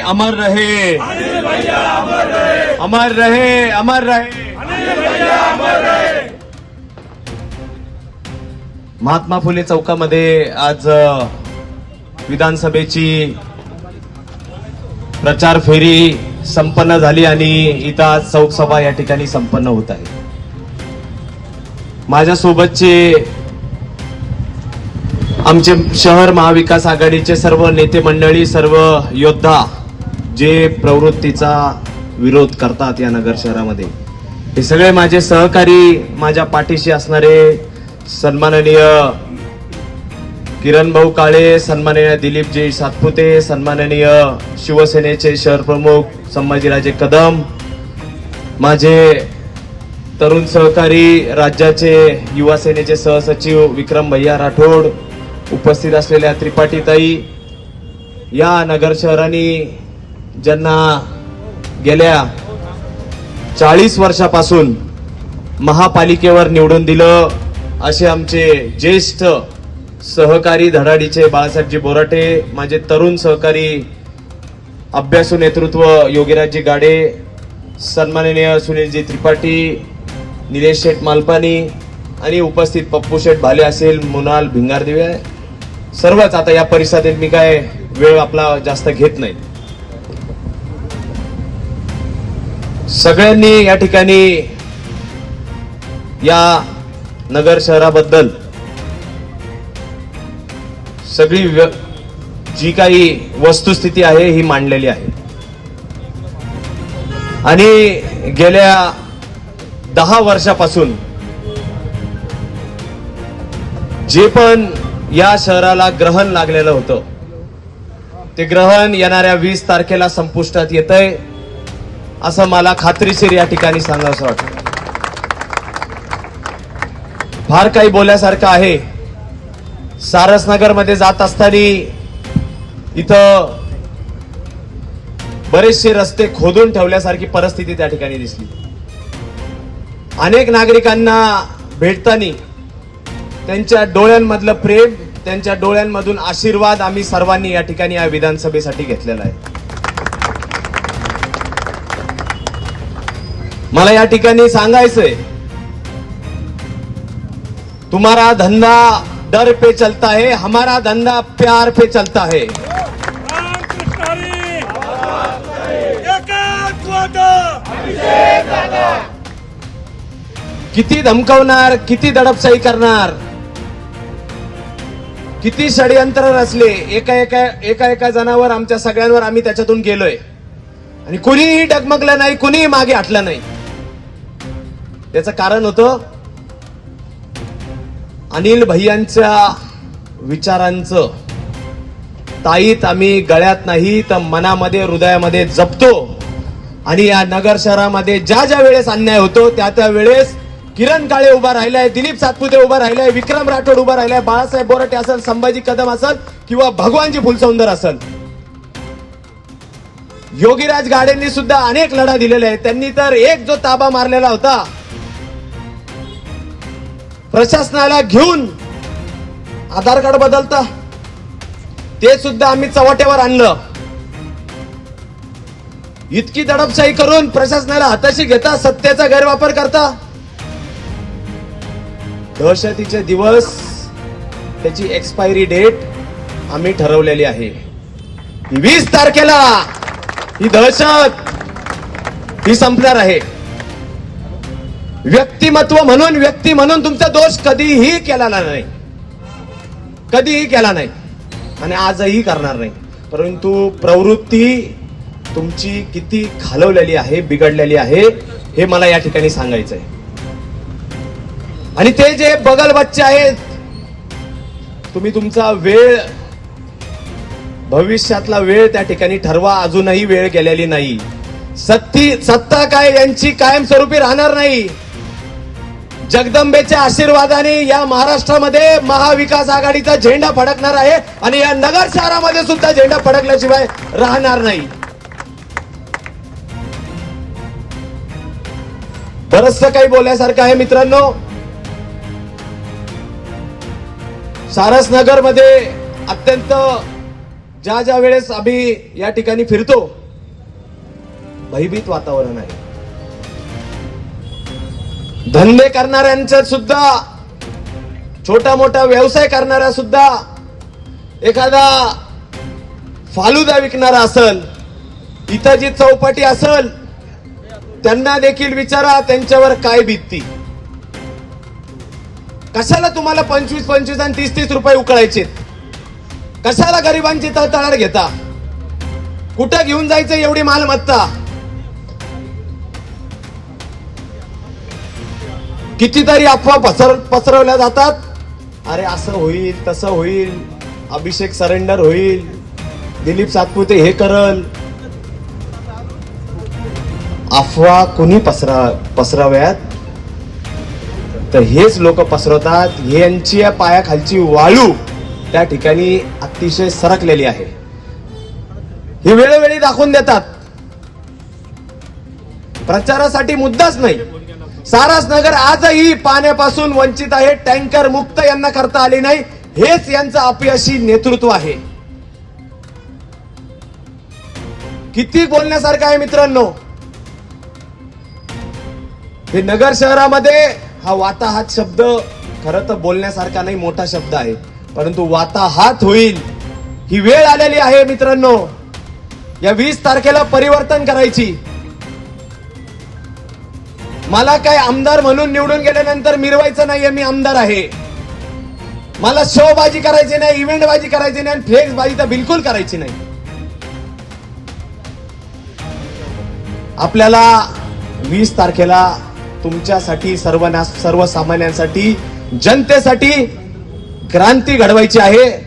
अमर रहे। अमर रहे अमर रहे। महात्मा फुले चौकामध्ये आज विधानसभेची प्रचार फेरी संपन्न झाली आणि इथं आज चौकसभा या ठिकाणी संपन्न होत आहे. माझ्यासोबतचे आमचे शहर महाविकास आघाडीचे सर्व नेते मंडळी सर्व योद्धा जे प्रवृत्तीचा विरोध करतात या नगर शहरामध्ये हे सगळे माझे सहकारी माझ्या पाठीशी असणारे सन्माननीय किरण भाऊ काळे सन्माननीय दिलीपजी सातपुते सन्माननीय शिवसेनेचे शहर प्रमुख संभाजीराजे कदम माझे तरुण सहकारी राज्याचे युवा सेनेचे सहसचिव विक्रम भैया राठोड उपस्थित असलेल्या त्रिपाठीताई या नगर शहराने ज्यांना गेल्या चाळीस वर्षापासून महापालिकेवर निवडून दिलं असे आमचे ज्येष्ठ सहकारी धडाडीचे बाळासाहेबजी बोराटे माझे तरुण सहकारी अभ्यासू नेतृत्व योगीराजजी गाडे सन्माननीय सुनीलजी त्रिपाठी निलेश शेठ मालपानी आणि उपस्थित पप्पू शेठ भाले असेल मुनाल भिंगारदिवे सर्वच आता या परिसरातील मी काय वेळ आपला जास्त घेत नाही. सगळ्यांनी या ठिकाणी या नगर शहराबद्दल सगळी व्य- जी काही वस्तुस्थिती आहे ही मांडलेली आहे. आणि गेल्या दहा वर्षापासून जे पण या शहराला ग्रहण लागलेलं होतं. ते ग्रहण येणाऱ्या वीस तारखेला संपुष्टात येतंय. असं मला खात्रीशीर या ठिकाणी सांगावं वाटतं. फार काही बोलण्यासारखं आहे. सारसनगरमध्ये जात असताना इथं बरेचसे रस्ते खोदून ठेवल्यासारखी परिस्थिती त्या ठिकाणी दिसली. अनेक नागरिकांना भेटताना त्यांच्या डोळ्यांमधलं प्रेम त्यांच्या डोळ्यांमधून आशीर्वाद आम्ही सर्वांनी या ठिकाणी या विधानसभेसाठी घेतलेला आहे. मला या ठिकाणी सांगायचंय तुम्हारा धंदा डर पे चलता है हमारा धंदा प्यार पे चलता है। किती धमकवणार किती दडपशाही करणार किती षडयंत्र रचले एका एका एका एका जणावर आमच्या सगळ्यांवर आम्ही त्याच्यातून गेलोय. आणि कुणीही डगमगलं नाही कुणीही मागे हटलं नाही. त्याचं कारण होतं अनिल भैयांच्या विचारांचं. ताईत आम्ही गळ्यात नाही तर मनामध्ये हृदयामध्ये जपतो. आणि या नगर शहरामध्ये ज्या ज्या वेळेस अन्याय होतो त्या त्या वेळेस किरण काळे उभा राहिलाय दिलीप सातपुते उभा राहिलाय विक्रम राठोड उभा राहिलाय बाळासाहेब बोराटे असेल संभाजी कदम असेल किंवा भगवानजी फुलसौंदर असेल. योगीराज गाडेंनी सुद्धा अनेक लढा दिलेले आहेत. त्यांनी तर एक जो ताबा मारलेला होता प्रशासनाला घेऊन आधार कार्ड बदलता ते सुद्धा आम्ही चव्हाट्यावर आणलं. इतकी दडपशाही करून प्रशासनाला हाताशी घेता सत्तेचा गैरवापर करता दहशतीचे दिवस त्याची एक्सपायरी डेट आम्ही ठरवलेली आहे. वीस तारखेला ही दहशत ही संपणार आहे. व्यक्तिमत्व म्हणून व्यक्ती म्हणून तुमचा दोष कधीही केला नाही. कधीही केला नाही. आणि आजही करणार नाही. परंतु प्रवृत्ती तुमची किती खालवलेली आहे बिघडलेली आहे हे मला या ठिकाणी सांगायचं आहे आणि ते जे बगल बच्चे आहेत तुम्ही तुमचा वेळ भविष्यातला वेळ त्या ठिकाणी ठरवा. अजूनही वेळ गेलेली नाही. सत्ती सत्ता काय यांची कायमस्वरूपी राहणार नाही. जगदंबेच्या आशीर्वादाने या महाराष्ट्रामध्ये महाविकास आघाडीचा झेंडा फडकणार आहे आणि या नगर शहरामध्ये सुद्धा झेंडा फडकल्याशिवाय राहणार नाही. बरचसं काही बोलण्यासारखं आहे मित्रांनो. सारसनगरमध्ये अत्यंत ज्या ज्या वेळेस आम्ही या ठिकाणी फिरतो भयभीत वातावरण आहे. धंदे करणाऱ्यांच्या सुद्धा छोटा मोठा व्यवसाय करणाऱ्या सुद्धा एखादा फालुदा विकणारा असल इथं जी चौपाटी असल त्यांना देखील विचारा त्यांच्यावर काय बीतती कशाला तुम्हाला पंचवीस पंचवीस आणि तीस तीस रुपये उकळायचे? कशाला गरिबांची तळतळाट घेता? कुठं घेऊन जायचं एवढी मालमत्ता? कितीतरी अफवा पसर पसरवल्या जातात. अरे असं होईल तसं होईल. अभिषेक सरेंडर होईल. दिलीप सातपुते हे करल. अफवा कुणी पसरा पसराव्यात? तर हेच लोक पसरवतात. यांची या पायाखालची वाळू त्या ठिकाणी अतिशय सरकलेली आहे. हे वेळोवेळी दाखवून देतात. प्रचारासाठी मुद्दाच नाही. सारस नगर आजही पाण्यापासून वंचित आहे. टँकर मुक्त यांना करता आले नाही. हेच यांचं अपयशी नेतृत्व आहे. किती बोलण्यासारखं आहे मित्रांनो. हे नगर शहरामध्ये हा वाताहात शब्द खरं तर बोलण्यासारखा नाही मोठा शब्द आहे. परंतु वाताहात होईल. ही वेळ आलेली आहे मित्रांनो. या वीस तारखेला परिवर्तन करायची. मला काय आमदार म्हणून निवडून गेल्यानंतर मिरवायचं नाहीये मी आमदार आहे. मला शो बाजी करायची नाही इव्हेंट बाजी करायची नाही आणि फ्लेक्स बाजी तर बिलकुल करायची नाही. आपल्याला वीस तारखेला तुमच्यासाठी सर्वना सर्वसामान्यांसाठी जनतेसाठी क्रांती घडवायची आहे.